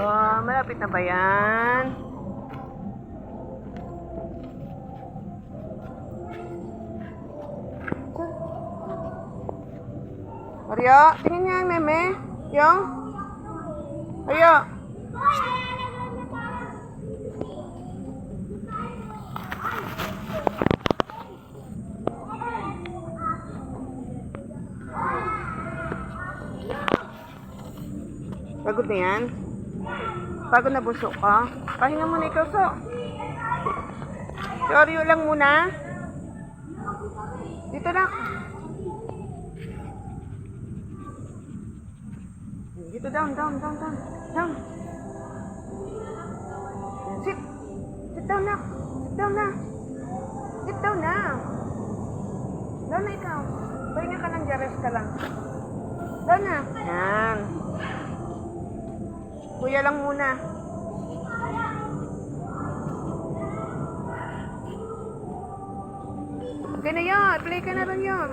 Oh, malapit na ba yan? Mario, tingin niya yung meme. Yung? Mario. Pagod na yan? Pagod na busok ka? Pahinga muna ikaw, so. Si lang muna. Dito na. Dito, down, down, down, down. Down. Sit. Sit down na. Sit down na. Sit down na. Down na ikaw. Pahinga ka ng rest ka lang. Down na. Yan. Kuya lang muna. Okay na yan. Play ka na rin yan.